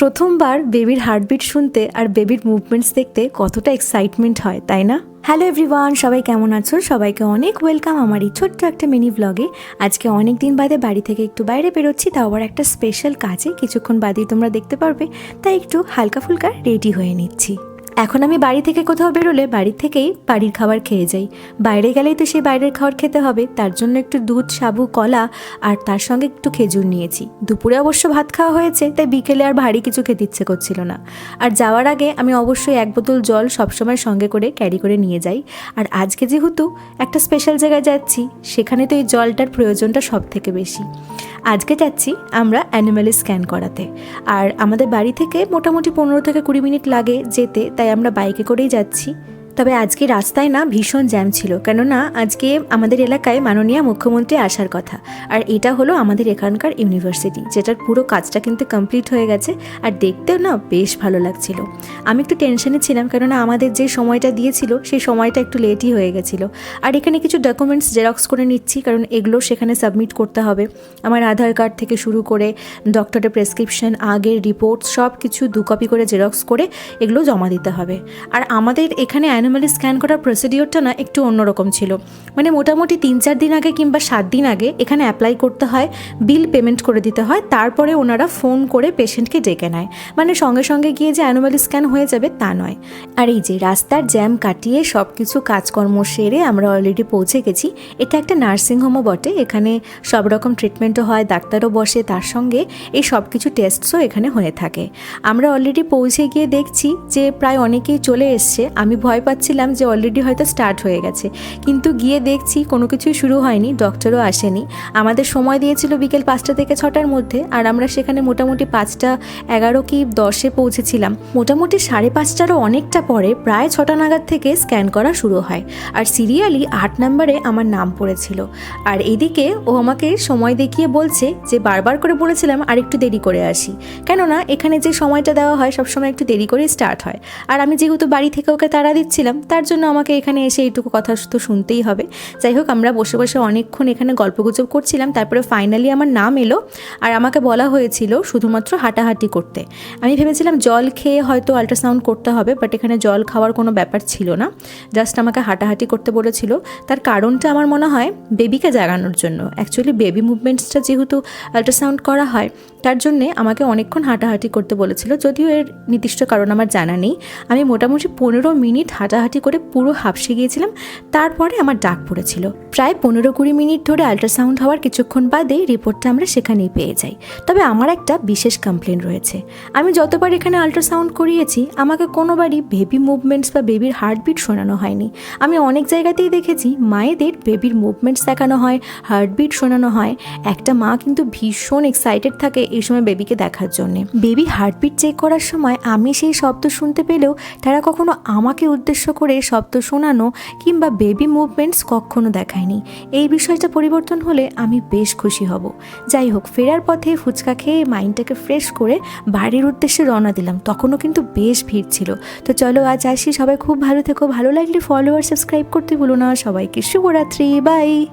প্রথমবার বেবির হার্টবিট শুনতে আর বেবির মুভমেন্টস দেখতে কতটা এক্সাইটমেন্ট হয়, তাই না? হ্যালো এভরিওয়ান সবাই কেমন আছো? সবাইকে অনেক ওয়েলকাম আমার এই ছোট্ট একটা মিনি ব্লগে আজকে অনেক দিন বাদে বাড়ি থেকে একটু বাইরে বেরোচ্ছি, তাও আবার একটা স্পেশাল কাজে। কিছুক্ষণ বাদেই তোমরা দেখতে পারবে, তাই একটু হালকা ফুলকা রেডি হয়ে নিচ্ছি। এখন আমি বাড়ি থেকে কোথাও বেরোলে বাড়ির থেকেই বাড়ির খাবার খেয়ে যাই। বাইরে গেলেই তো সেই বাইরের খাবার খেতে হবে। তার জন্য একটু দুধ, সাবু, কলা আর তার সঙ্গে একটু খেজুর নিয়েছি। দুপুরে অবশ্য ভাত খাওয়া হয়েছে, তাই বিকেলে আর ভারী কিছু খেতে ইচ্ছে করছিল না। আর যাওয়ার আগে আমি অবশ্যই এক বোতল জল সবসময় সঙ্গে করে ক্যারি করে নিয়ে যাই। আর আজকে যেহেতু একটা স্পেশাল জায়গায় যাচ্ছি, সেখানে তো এই জলটার প্রয়োজনটা সব থেকে বেশি। আজকে যাচ্ছি আমরা অ্যানিম্যালি স্ক্যান করাতে। আর আমাদের বাড়ি থেকে মোটামুটি পনেরো থেকে কুড়ি মিনিট লাগে যেতে তাই আমরা বাইকে করেই যাচ্ছি। তবে আজকে রাস্তায় না ভীষণ জ্যাম ছিল। কেননা আজকে আমাদের এলাকায় মাননীয় মুখ্যমন্ত্রী আসার কথা। আর এটা হলো আমাদের এখানকার ইউনিভার্সিটি, যেটার পুরো কাজটা কিন্তু কমপ্লিট হয়ে গেছে। আর দেখতেও না বেশ ভালো লাগছিল। আমি একটু টেনশনে ছিলাম, কেননা আমাদের যে সময়টা দিয়েছিল, সেই সময়টা একটু লেটই হয়ে গেছিল। আর এখানে কিছু ডকুমেন্টস জেরক্স করে নিচ্ছি, কারণ এগুলো সেখানে সাবমিট করতে হবে। আমার আধার কার্ড থেকে শুরু করে ডক্টরের প্রেসক্রিপশন আগের রিপোর্ট সব কিছু দু কপি করে জেরক্স করে এগুলো জমা দিতে হবে। আর আমাদের এখানে অ্যানিমালি স্ক্যান করার প্রসিডিওরটা না একটু অন্যরকম ছিল। মানে মোটামুটি তিন চার দিন আগে কিংবা সাত দিন আগে এখানে অ্যাপ্লাই করতে হয় বিল পেমেন্ট করে দিতে হয়, তারপরে ওনারা ফোন করে পেশেন্টকে ডেকে নেয়। মানে সঙ্গে সঙ্গে গিয়ে যে অ্যানিমালি স্ক্যান হয়ে যাবে তা নয়। আর এই যে রাস্তার জ্যাম কাটিয়ে সব কিছু কাজকর্ম সেরে আমরা অলরেডি পৌঁছে গেছি, এটা একটা নার্সিংহোমও বটে। এখানে সব রকম ট্রিটমেন্টও হয়, ডাক্তারও বসে, তার সঙ্গে এই সব কিছু টেস্টসও এখানে হয়ে থাকে। আমরা অলরেডি পৌঁছে গিয়ে দেখছি যে প্রায় অনেকেই চলে এসছে। আমি ভয় পাচ্ছিলাম যে অলরেডি হয়তো স্টার্ট হয়ে গেছে। কিন্তু গিয়ে দেখছি কোনো কিছুই শুরু হয়নি ডক্টরও আসেনি। আমাদের সময় দিয়েছিল বিকেল পাঁচটা থেকে ছটার মধ্যে, আর আমরা সেখানে মোটামুটি পাঁচটা এগারো কি দশে পৌঁছেছিলাম। মোটামুটি সাড়ে পাঁচটারও অনেকটা পরে প্রায় ছটা নাগাদ থেকে স্ক্যান করা শুরু হয়। আর সিরিয়ালি আট নম্বরে আমার নাম পড়েছিল। আর এদিকে ও আমাকে সময় দেখিয়ে বলছে যে বারবার করে বলেছিলাম আর একটু দেরি করে আসি। কেননা এখানে যে সময়টা দেওয়া হয় সবসময় একটু দেরি করে স্টার্ট হয়। আর আমি যেহেতু বাড়ি থেকে ওকে তাড়া দিচ্ছিলাম তার জন্য আমাকে এখানে এসে এইটুকু কথা তো শুনতেই হবে। যাই হোক, আমরা বসে বসে অনেকক্ষণ এখানে গল্পগুজব করছিলাম, তারপরে ফাইনালি আমার নাম এলো আর আমাকে বলা হয়েছিল শুধুমাত্র হাঁটাহাঁটি করতে। আমি ভেবেছিলাম জল খেয়ে হয়তো আল্ট্রাসাউন্ড করতে হবে বাট এখানে জল খাওয়ার কোনো ব্যাপার ছিল না। জাস্ট আমাকে হাঁটাহাঁটি করতে বলেছিল। তার কারণটা আমার মনে হয় বেবিকে জাগানোর জন্য। অ্যাকচুয়ালি বেবি মুভমেন্টসটা যেহেতু আল্ট্রাসাউন্ড করা হয় তার জন্যে আমাকে অনেকক্ষণ হাঁটাহাঁটি করতে বলেছিল, যদিও এর নির্দিষ্ট কারণ আমার জানা নেই। আমি মোটামুটি পনেরো মিনিট হাঁটাহাঁটি করে পুরো হাঁপসে গিয়েছিলাম, তারপরে আমার ডাক পড়েছিল। প্রায় পনেরো কুড়ি মিনিট ধরে আল্ট্রাসাউন্ড হওয়ার কিছুক্ষণ বাদে রিপোর্টটা আমরা সেখানেই পেয়ে যাই। তবে আমার একটা বিশেষ কমপ্লেন রয়েছে। আমি যতবার এখানে আল্ট্রাসাউন্ড করিয়েছি, আমাকে কোনোবারই বেবি মুভমেন্টস বা বেবির হার্টবিট শোনানো হয়নি। আমি অনেক জায়গাতেই দেখেছি মায়েদের বেবির মুভমেন্টস দেখানো হয় হার্টবিট শোনানো হয়। একটা মা কিন্তু ভীষণ এক্সাইটেড থাকে এই সময় বেবিকে দেখার জন্য। বেবি হার্টবিট চেক করার সময় আমি সেই শব্দ শুনতে পেলেও তারা কখনো আমাকে উদ্দেশ্য করে শব্দ শোনানো কিংবা বেবি মুভমেন্টস কখনো দেখায়নি। এই বিষয়টা পরিবর্তন হলে আমি বেশ খুশি হব। যাই হোক, ফেরার পথে ফুচকা খেয়ে মাইন্ডটাকে ফ্রেশ করে বাড়ির উদ্দেশ্যে রওনা দিলাম। তখনও কিন্তু বেশ ভিড় ছিল। তো চলো আজ আসি। সবাই খুব ভালো থেকো। ভালো লাগলে ফলো আর সাবস্ক্রাইব করতে ভুলো না। সবাইকে শুভরাত্রি। বাই